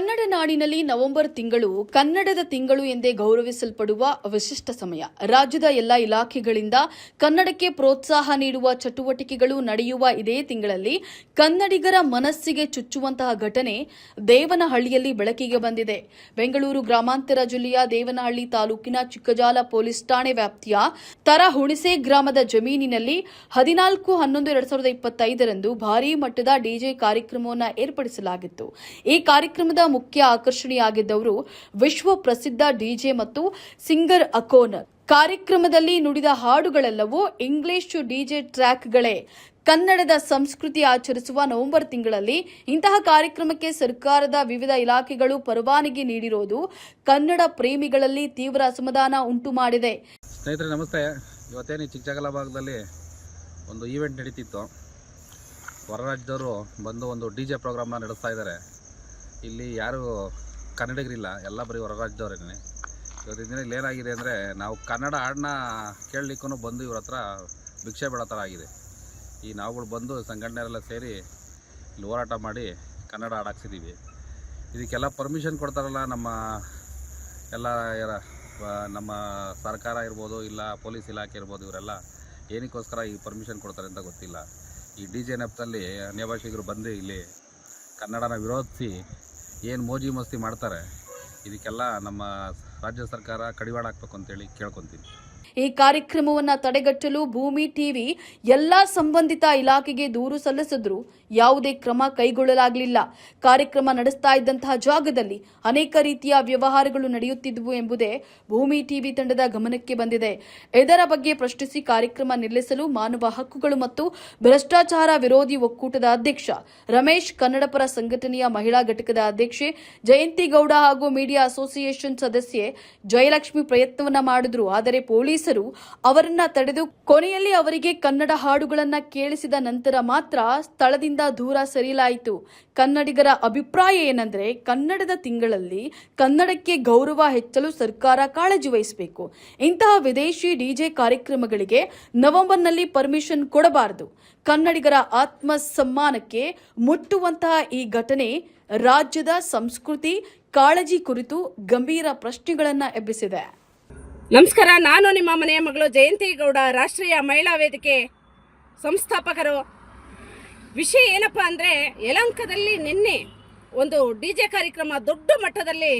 ಕನ್ನಡ ನಾಡಿನಲ್ಲಿ ನವೆಂಬರ್ ತಿಂಗಳು ಕನ್ನಡದ ತಿಂಗಳು ಎಂದೇ ಗೌರವಿಸಲ್ಪಡುವ ವಿಶಿಷ್ಟ ಸಮಯ. ರಾಜ್ಯದ ಎಲ್ಲ ಇಲಾಖೆಗಳಿಂದ ಕನ್ನಡಕ್ಕೆ ಪ್ರೋತ್ಸಾಹ ನೀಡುವ ಚಟುವಟಿಕೆಗಳು ನಡೆಯುವ ಇದೇ ತಿಂಗಳಲ್ಲಿ ಕನ್ನಡಿಗರ ಮನಸ್ಸಿಗೆ ಚುಚ್ಚುವಂತಹ ಘಟನೆ ದೇವನಹಳ್ಳಿಯಲ್ಲಿ ಬೆಳಕಿಗೆ ಬಂದಿದೆ. ಬೆಂಗಳೂರು ಗ್ರಾಮಾಂತರ ಜಿಲ್ಲೆಯ ದೇವನಹಳ್ಳಿ ತಾಲೂಕಿನ ಚಿಕ್ಕಜಾಲ ಪೊಲೀಸ್ ಠಾಣೆ ವ್ಯಾಪ್ತಿಯ ತರ ಹುಣಿಸೆ ಗ್ರಾಮದ ಜಮೀನಿನಲ್ಲಿ ಹದಿನಾಲ್ಕು ಹನ್ನೊಂದು ಎರಡ್ ಸಾವಿರದ ಇಪ್ಪತ್ತೈದರಂದು ಭಾರೀ ಮಟ್ಟದ ಡಿಜೆ ಕಾರ್ಯಕ್ರಮವನ್ನು ಏರ್ಪಡಿಸಲಾಗಿತ್ತು. ಈ ಕಾರ್ಯಕ್ರಮದ ಮುಖ್ಯ ಆಕರ್ಷಣೆಯಾಗಿದ್ದವರು ವಿಶ್ವ ಪ್ರಸಿದ್ಧ ಡಿಜೆ ಮತ್ತು ಸಿಂಗರ್ ಅಕೋನರ್ ಕಾರ್ಯಕ್ರಮದಲ್ಲಿ ನುಡಿದ ಹಾಡುಗಳೆಲ್ಲವೂ ಇಂಗ್ಲಿಷ್ ಡಿಜೆ ಟ್ರ್ಯಾಕ್ಗಳೇ. ಕನ್ನಡದ ಸಂಸ್ಕೃತಿ ಆಚರಿಸುವ ನವೆಂಬರ್ ತಿಂಗಳಲ್ಲಿ ಇಂತಹ ಕಾರ್ಯಕ್ರಮಕ್ಕೆ ಸರ್ಕಾರದ ವಿವಿಧ ಇಲಾಖೆಗಳು ಪರವಾನಗಿ ನೀಡಿರೋದು ಕನ್ನಡ ಪ್ರೇಮಿಗಳಲ್ಲಿ ತೀವ್ರ ಅಸಮಾಧಾನ ಉಂಟು ಮಾಡಿದೆ. ಸ್ನೇಹಿತರೆ, ನಮಸ್ತೆ. ಇವತ್ತೇನು ಚಿಕ್ಕಜಗಲ ಭಾಗದಲ್ಲಿ ಒಂದು ಈವೆಂಟ್ ನಡೀತಿತ್ತು. ಹೊರ ಬಂದು ಒಂದು ಡಿ ಜೆ ಪ್ರೋಗ್ರಾಮ್ನ ನಡೆಸ್ತಾ ಇದ್ದಾರೆ. ಇಲ್ಲಿ ಯಾರು ಕನ್ನಡಿಗರಿಲ್ಲ, ಎಲ್ಲ ಬರೀ ಹೊರ ರಾಜ್ಯದವ್ರೇನೆ ಇವತ್ತಿನ ದಿನ ಇಲ್ಲಿ ಏನಾಗಿದೆ ಅಂದರೆ, ನಾವು ಕನ್ನಡ ಹಾಡನ್ನ ಕೇಳಲಿಕ್ಕೂ ಬಂದು ಇವ್ರ ಹತ್ರ ಭಿಕ್ಷೆ ಬೇಡ ಥರ ಆಗಿದೆ. ಈ ನಾವುಗಳು ಬಂದು ಸಂಘಟನೆಯರೆಲ್ಲ ಸೇರಿ ಇಲ್ಲಿ ಹೋರಾಟ ಮಾಡಿ ಕನ್ನಡ ಹಾಡಾಕ್ಸಿದ್ದೀವಿ ಇದಕ್ಕೆಲ್ಲ ಪರ್ಮಿಷನ್ ಕೊಡ್ತಾರಲ್ಲ ನಮ್ಮ ಎಲ್ಲ ನಮ್ಮ ಸರ್ಕಾರ ಇರ್ಬೋದು, ಇಲ್ಲ ಪೊಲೀಸ್ ಇಲಾಖೆ ಇರ್ಬೋದು, ಇವರೆಲ್ಲ ಏನಕ್ಕೋಸ್ಕರ ಈ ಪರ್ಮಿಷನ್ ಕೊಡ್ತಾರೆ ಅಂತ ಗೊತ್ತಿಲ್ಲ. ಈ ಡಿ ಜೆ ನೆಪದಲ್ಲಿ ಅನ್ಯಭಾಷಿಗರು ಬಂದು ಇಲ್ಲಿ ಕನ್ನಡನ ವಿರೋಧಿಸಿ ಏನು ಮೋಜಿ ಮಸ್ತಿ ಮಾಡ್ತಾರೆ ಇದಕ್ಕೆಲ್ಲ ನಮ್ಮ ರಾಜ್ಯ ಸರ್ಕಾರ ಕಡಿವಾಣ ಹಾಕ್ಬೇಕು ಅಂತೇಳಿ ಕೇಳ್ಕೊತೀನಿ. ಈ ಕಾರ್ಯಕ್ರಮವನ್ನು ತಡೆಗಟ್ಟಲು ಭೂಮಿ ಟಿವಿ ಎಲ್ಲ ಸಂಬಂಧಿತ ಇಲಾಖೆಗೆ ದೂರು ಸಲ್ಲಿಸಿದ್ರು ಯಾವುದೇ ಕ್ರಮ ಕೈಗೊಳ್ಳಲಾಗಲಿಲ್ಲ. ಕಾರ್ಯಕ್ರಮ ನಡೆಸ್ತಾ ಇದ್ದಂತಹ ಜಾಗದಲ್ಲಿ ಅನೇಕ ರೀತಿಯ ವ್ಯವಹಾರಗಳು ನಡೆಯುತ್ತಿದ್ದವು ಎಂಬುದೇ ಭೂಮಿ ಟಿವಿ ತಂಡದ ಗಮನಕ್ಕೆ ಬಂದಿದೆ. ಇದರ ಬಗ್ಗೆ ಪ್ರಶ್ನಿಸಿ ಕಾರ್ಯಕ್ರಮ ನಿಲ್ಲಿಸಲು ಮಾನವ ಹಕ್ಕುಗಳು ಮತ್ತು ಭ್ರಷ್ಟಾಚಾರ ವಿರೋಧಿ ಒಕ್ಕೂಟದ ಅಧ್ಯಕ್ಷ ರಮೇಶ್ ಕನ್ನಡಪರ ಸಂಘಟನೆಯ ಮಹಿಳಾ ಘಟಕದ ಅಧ್ಯಕ್ಷೆ ಜಯಂತಿ ಗೌಡ ಹಾಗೂ ಮೀಡಿಯಾ ಅಸೋಸಿಯೇಷನ್ ಸದಸ್ಯೆ ಜಯಲಕ್ಷ್ಮಿ ಪ್ರಯತ್ನವನ್ನ ಮಾಡಿದ್ರು. ಆದರೆ ಪೊಲೀಸರು ಅವರನ್ನ ತಡೆದು ಕೊನೆಯಲ್ಲಿ ಅವರಿಗೆ ಕನ್ನಡ ಹಾಡುಗಳನ್ನ ಕೇಳಿಸಿದ ನಂತರ ಮಾತ್ರ ಸ್ಥಳದಿಂದ ದೂರ ಸರಿಯಲಾಯಿತು. ಕನ್ನಡಿಗರ ಅಭಿಪ್ರಾಯ ಏನಂದ್ರೆ, ಕನ್ನಡದ ತಿಂಗಳಲ್ಲಿ ಕನ್ನಡಕ್ಕೆ ಗೌರವ ಹೆಚ್ಚಲು ಸರ್ಕಾರ ಕಾಳಜಿ ವಹಿಸಬೇಕು. ಇಂತಹ ವಿದೇಶಿ ಡಿಜೆ ಕಾರ್ಯಕ್ರಮಗಳಿಗೆ ನವೆಂಬರ್ನಲ್ಲಿ ಪರ್ಮಿಷನ್ ಕೊಡಬಾರದು. ಕನ್ನಡಿಗರ ಆತ್ಮ ಸಮ್ಮಾನಕ್ಕೆ ಮುಟ್ಟುವಂತಹ ಈ ಘಟನೆ ರಾಜ್ಯದ ಸಂಸ್ಕೃತಿ, ಕಾಳಜಿ ಕುರಿತು ಗಂಭೀರ ಪ್ರಶ್ನೆಗಳನ್ನು ಎಬ್ಬಿಸಿದೆ. ನಮಸ್ಕಾರ ನಾನು ನಿಮ್ಮ ಮನೆಯ ಮಗಳು ಜಯಂತಿ ಗೌಡ ರಾಷ್ಟ್ರೀಯ ಮಹಿಳಾ ವೇದಿಕೆ ಸಂಸ್ಥಾಪಕರು. ವಿಷಯ ಏನಪ್ಪ ಅಂದರೆ ಯಲಂಕದಲ್ಲಿ ನಿನ್ನೆ ಒಂದು ಡಿ ಜೆ ಕಾರ್ಯಕ್ರಮ ದೊಡ್ಡ ಮಟ್ಟದಲ್ಲಿ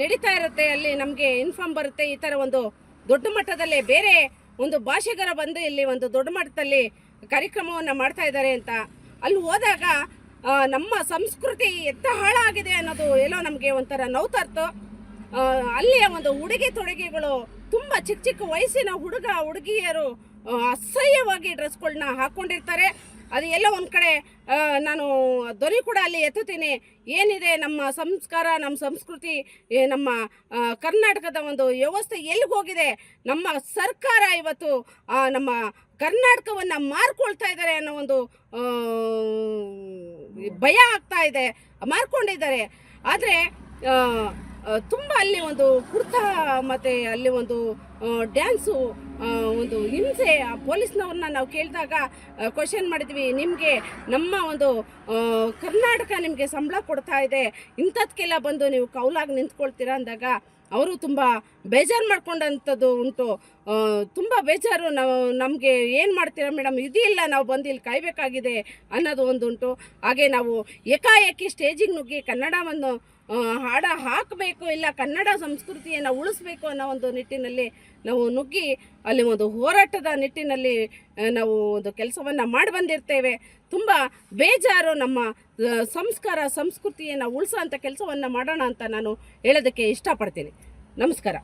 ನಡೀತಾ ಇರುತ್ತೆ. ಅಲ್ಲಿ ನಮಗೆ ಇನ್ಫಾರ್ಮ್ ಬರುತ್ತೆ. ಈ ಥರ ಒಂದು ದೊಡ್ಡ ಮಟ್ಟದಲ್ಲಿ ಬೇರೆ ಒಂದು ಭಾಷೆಗರ ಬಂದು ಇಲ್ಲಿ ಒಂದು ದೊಡ್ಡ ಮಟ್ಟದಲ್ಲಿ ಕಾರ್ಯಕ್ರಮವನ್ನು ಮಾಡ್ತಾ ಇದ್ದಾರೆ ಅಂತ. ಅಲ್ಲಿ ಹೋದಾಗ ನಮ್ಮ ಸಂಸ್ಕೃತಿ ಎತ್ತ ಹಾಳಾಗಿದೆ ಅನ್ನೋದು ಎಲ್ಲೋ ನಮಗೆ ಒಂಥರ ನೋವ್ತರ್ತು ಆ, ಅಲ್ಲಿಯ ಒಂದು ಉಡುಗೆ ತೊಡುಗೆಗಳು ತುಂಬ ಚಿಕ್ಕ ಚಿಕ್ಕ ವಯಸ್ಸಿನ ಹುಡುಗ, ಹುಡುಗಿಯರು ಅಸಹ್ಯವಾಗಿ ಡ್ರೆಸ್ಗಳನ್ನ ಹಾಕ್ಕೊಂಡಿರ್ತಾರೆ ಅದು ಎಲ್ಲ ಒಂದು ಕಡೆ ನಾನು ಧ್ವನಿ ಕೂಡ ಅಲ್ಲಿ ಎತ್ತುತ್ತೀನಿ. ಏನಿದೆ ನಮ್ಮ ಸಂಸ್ಕಾರ, ನಮ್ಮ ಸಂಸ್ಕೃತಿ ನಮ್ಮ ಕರ್ನಾಟಕದ ಒಂದು ವ್ಯವಸ್ಥೆ ಎಲ್ಲಿಗೆ ಹೋಗಿದೆ? ನಮ್ಮ ಸರ್ಕಾರ ಇವತ್ತು ನಮ್ಮ ಕರ್ನಾಟಕವನ್ನು ಮಾರ್ಕೊಳ್ತಾ ಇದ್ದಾರೆ ಅನ್ನೋ ಒಂದು ಭಯ ಆಗ್ತಾ ಇದೆ, ಮಾರ್ಕೊಂಡಿದ್ದಾರೆ. ಆದರೆ ತುಂಬ ಅಲ್ಲಿ ಒಂದು ಕುರ್ತಾ ಮತ್ತು ಅಲ್ಲಿ ಒಂದು ಡ್ಯಾನ್ಸು ಒಂದು ಹಿಂಸೆ ಆ ಪೊಲೀಸ್ನವ್ರನ್ನ ನಾವು ಕೇಳಿದಾಗ ಕ್ವಶನ್ ಮಾಡಿದ್ವಿ, ನಿಮಗೆ ನಮ್ಮ ಒಂದು ಕರ್ನಾಟಕ ನಿಮಗೆ ಸಂಬಳ ಕೊಡ್ತಾ ಇದೆ, ಇಂಥದ್ಕೆಲ್ಲ ಬಂದು ನೀವು ಕೌಲಾಗಿ ನಿಂತ್ಕೊಳ್ತೀರಾ? ಅಂದಾಗ, ಅವರು ತುಂಬ ಬೇಜಾರು ಮಾಡ್ಕೊಂಡಂಥದ್ದು ಉಂಟು ತುಂಬ ಬೇಜಾರು ನಾವು, ನಮಗೆ ಏನು ಮಾಡ್ತೀರಾ ಮೇಡಮ್? ಇದಿಲ್ಲ, ನಾವು ಬಂದು ಇಲ್ಲಿ ಕಾಯಬೇಕಾಗಿದೆ ಅನ್ನೋದು ಒಂದು ಉಂಟು ಹಾಗೆ ನಾವು ಏಕಾಏಕಿ ಸ್ಟೇಜಿಗೆ ನುಗ್ಗಿ ಕನ್ನಡವನ್ನು ಹಾಡ ಹಾಕಬೇಕು ಇಲ್ಲ ಕನ್ನಡ ಸಂಸ್ಕೃತಿಯನ್ನು ಉಳಿಸ್ಬೇಕು ಅನ್ನೋ ಒಂದು ನಿಟ್ಟಿನಲ್ಲಿ ನಾವು ನುಗ್ಗಿ ಅಲ್ಲಿ ಒಂದು ಹೋರಾಟದ ನಿಟ್ಟಿನಲ್ಲಿ ನಾವು ಒಂದು ಕೆಲಸವನ್ನು ಮಾಡಿ ಬಂದಿರ್ತೇವೆ. ತುಂಬ ಬೇಜಾರು ನಮ್ಮ ಸಂಸ್ಕಾರ, ಸಂಸ್ಕೃತಿಯನ್ನು ಉಳಿಸೋ ಅಂಥ ಕೆಲಸವನ್ನು ಮಾಡೋಣ ಅಂತ ನಾನು ಹೇಳೋದಕ್ಕೆ ಇಷ್ಟಪಡ್ತೀನಿ. ನಮಸ್ಕಾರ.